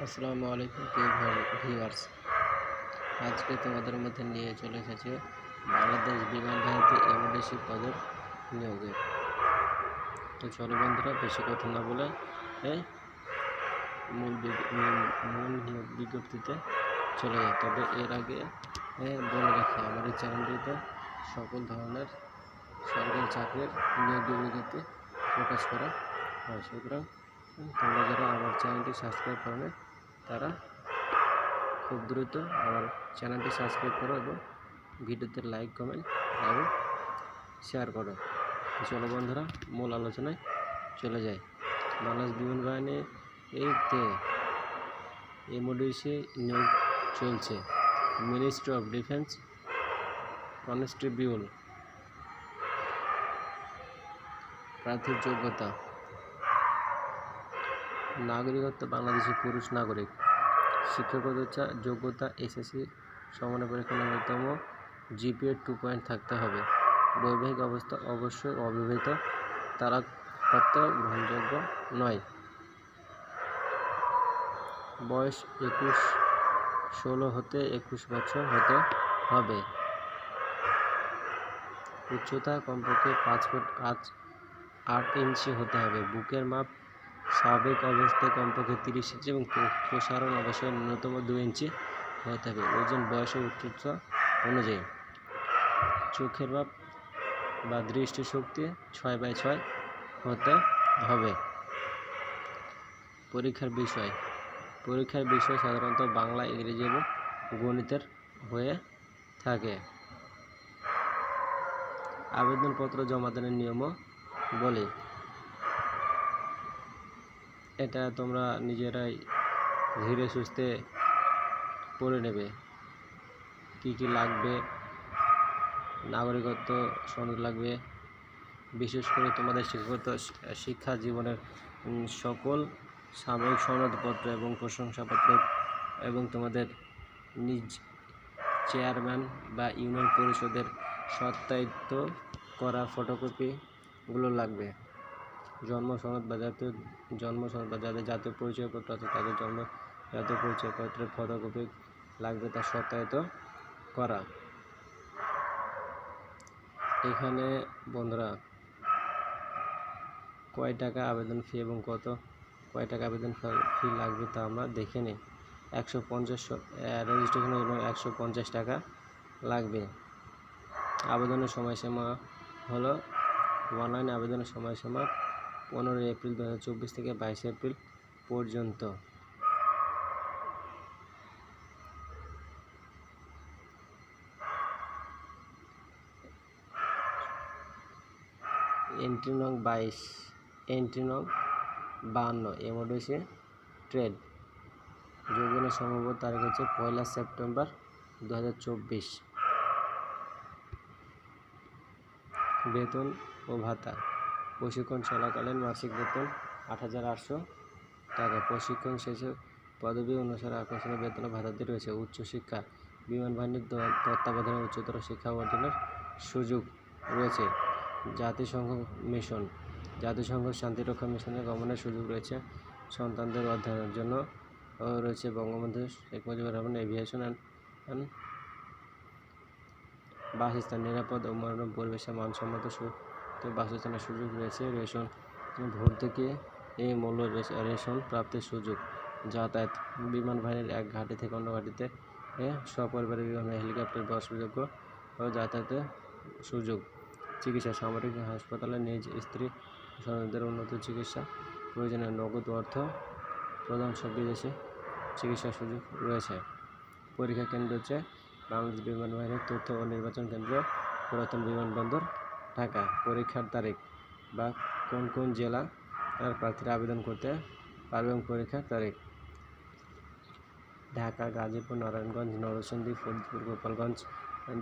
আসসালামু আলাইকুম ভিউয়ার্স আজকে তোমাদের মধ্যে নিয়ে চলে এসেছে বাংলাদেশ বিমান বাহিনীতে এমডিসি পদের নিয়োগে। তো চলো বন্ধুরা বেশি কথা না বলে মূল মূল- মূল নিয়োগ বিজ্ঞপ্তিতে চলে যায় তবে এর আগে এ, বলে রাখি আমার এই চ্যানেলটিতে সকল ধরনের সরকারি চাকরির নিয়োগ বিজ্ঞপ্তি প্রকাশ করা হয়। সুতরাং উম, তোমরা যারা আমার চ্যানেলটি সাবস্ক্রাইব করো তারা খুব দ্রুত আমার চ্যানেলটি সাবস্ক্রাইব করো এবং ভিডিওতে লাইক, কমেন্ট এবং শেয়ার করো। চলো বন্ধুরা, মূল আলোচনায় চলে যায় বাংলাদেশ বিমান বাহিনী এইতে এমওডিসি নিয়োগ চলছে। মিনিস্ট্রি অফ ডিফেন্স কনস্টেবিউল প্রার্থীর যোগ্যতা নাগরিকত্ব বাংলাদেশি পুরুষ নাগরিক শিক্ষাগত যোগ্যতা, এসএসসি, সমান পরীক্ষা ন্যূনতম জিপিএ টু পয়েন্ট থাকতে হবে। বৈবাহিক অবস্থা অবশ্যই অবিবাহিত, তারা প্রাপ্ত গ্রহণযোগ্য নয়। বয়স একুশ, ষোলো হতে একুশ বছর হতে হবে। উচ্চতা কমপক্ষে পাঁচ ফুট আট আট ইঞ্চি হতে হবে। বুকের মাপ স্বাভাবিক অবস্থায় কমপক্ষে তিরিশ ইঞ্চি এবং প্রসারণ অবশ্যই ন্যূনতম দু ইঞ্চি হয়ে থাকে। ওজন, বয়স ও উচ্চতা অনুযায়ী। চোখের মাপ বা দৃষ্টিশক্তি ছয় বাই ছয় হতে হবে। পরীক্ষার বিষয়। পরীক্ষার বিষয় সাধারণত বাংলা, ইংরেজি এবং গণিতের হয়ে থাকে। আবেদনপত্র জমা দানের নিয়মও বলি এটা তোমরা নিজেরাই ধীরে সুস্থে পড়ে নেবে। কি কি লাগবে? নাগরিকত্ব সনদ লাগবে। বিশেষ করে তোমাদের শিক্ষাগত শিক্ষা জীবনের সকল সাময়িক সনদপত্র এবং প্রশংসাপত্র এবং তোমাদের নিজ চেয়ারম্যান বা ইউনিয়ন পরিষদের সত্যায়িত করা ফটোকপিগুলো লাগবে। জন্ম সনদ বা জাতীয় জন্ম সনদ বা যাদের জাতীয় পরিচয়পত্র আছে, তাদের জন্ম জাতীয় পরিচয়পত্রের ফটোকপি লাগবে তা সত্যায়িত করা। এখানে বন্ধুরা, কয় টাকা আবেদন ফি এবং কত, কয় টাকা আবেদন ফি লাগবে তা আমরা দেখে নিই। একশো পঞ্চাশ রেজিস্ট্রেশনের জন্য একশো পঞ্চাশ টাকা লাগবে। আবেদনের সময়সীমা হলো অনলাইন আবেদনের সময়সীমা পনেরোই এপ্রিল দু চব্বিশ থেকে বাইশে এপ্রিল পর্যন্ত। এন্ট্রি নং বাইশ, এন্ট্রি নং বাহান্ন এমওডিসি ট্রেড। যোগদানের সম্ভবত তারিখ হচ্ছে পয়লা সেপ্টেম্বর দু হাজার চব্বিশ। বেতন ও ভাতা। প্রশিক্ষণ চলাকালীন মাসিক বেতন আট হাজার আটশো টাকা। প্রশিক্ষণ শেষে পদবী অনুসারে আকর্ষণীয় বেতন ও ভাতাদি রয়েছে। উচ্চশিক্ষা বিমান বাহিনীর তত্ত্বাবধানে উচ্চতর শিক্ষা অর্জনের সুযোগ রয়েছে। জাতিসংঘ মিশন, জাতিসংঘ শান্তিরক্ষা মিশনে গমনের সুযোগ রয়েছে। সন্তানদের অধ্যয়নের জন্য রয়েছে বঙ্গবন্ধু শেখ মুজিবুর রহমান এভিয়েশন অ্যান্ড বাসস্থান। নিরাপদ ও মনোরম পরিবেশে মানসম্মত তো বাসস্থানের সুযোগ রয়েছে। রেশন ভর্তুকি এই মূল্য রেশ- রেশন প্রাপ্তির সুযোগ। যাতায়াত বিমান বাহিনীর এক ঘাঁটি থেকে অন্য ঘাঁটিতে সপরিবারে বিমান হেলিকপ্টার বাসযোগ্য ও যাতায়াতের সুযোগ। চিকিৎসা, সামরিক হাসপাতালে নিজ স্ত্রী সন্তানদের উন্নত চিকিৎসা, প্রয়োজনে নগদ অর্থ প্রদান সব বিদেশে চিকিৎসার সুযোগ রয়েছে। পরীক্ষা কেন্দ্র হচ্ছে বাংলাদেশ বিমান বাহিনীর তথ্য ও নির্বাচন কেন্দ্র, পুরাতন বিমানবন্দর ঢাকা পরীক্ষার তারিখ বা কোন কোন জেলা আর প্রার্থীরা আবেদন করতে পারবে এবং পরীক্ষার তারিখ। ঢাকা, গাজীপুর, নারায়ণগঞ্জ, নরসিংদী, ফরিদপুর, গোপালগঞ্জ।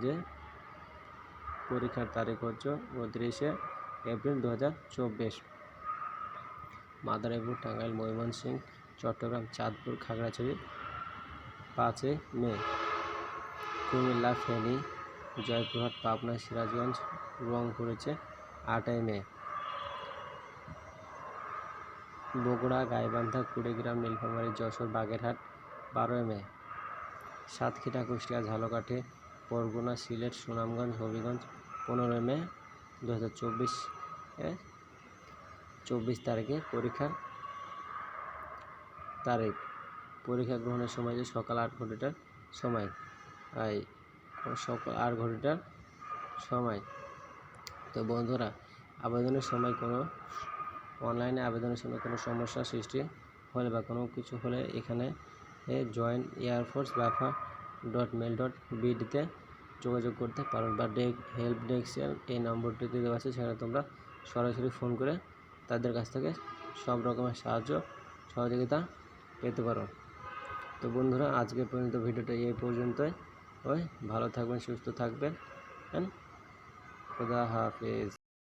যে পরীক্ষার তারিখ হচ্ছে উনত্রিশে এপ্রিল দু হাজার চব্বিশ। মাদারীপুর, টাঙ্গাইল, ময়মনসিংহ, চট্টগ্রাম, চাঁদপুর, খাগড়াছড়ি, পাঁচই মে। কুমিল্লা, ফেনী, জয়পুরহাট, পাবনা, সিরাজগঞ্জ রংপুর হচ্ছে আটই মে। বগুড়া, গাইবান্ধা, কুড়িগ্রাম, নীলফামারী, যশোর, বাগেরহাট, বারোই মে। সাতক্ষীরা, কুষ্টিয়া, ঝালকাঠি বরগুনা সিলেট, সুনামগঞ্জ, হবিগঞ্জ, পনেরোই মে দু হাজার চব্বিশ চব্বিশ তারিখে পরীক্ষার তারিখ। পরীক্ষা গ্রহণের সময় যে সকাল আট ঘটিটার সময়। সকাল আট ঘটিটার সময়। তো বন্ধুরা, আবেদনের সময় কোনো অনলাইনে আবেদনের সময় কোনো সমস্যার সৃষ্টি হলে বা কোনো কিছু হলে এখানে join air force BAFA dot mail dot বিডিতে যোগাযোগ করতে পারো বা ডেক হেল্প ডেস্কের এই নম্বরটিতে দেওয়া আছে সেখানে তোমরা সরাসরি ফোন করে তাদের কাছ থেকে সব রকমের সাহায্য, সহযোগিতা পেতে পারো। তো বন্ধুরা আজকে পর্যন্ত ভিডিওটা এই পর্যন্তই। ওই ভালো থাকবেন, সুস্থ থাকবেন খুদা হাফেজ।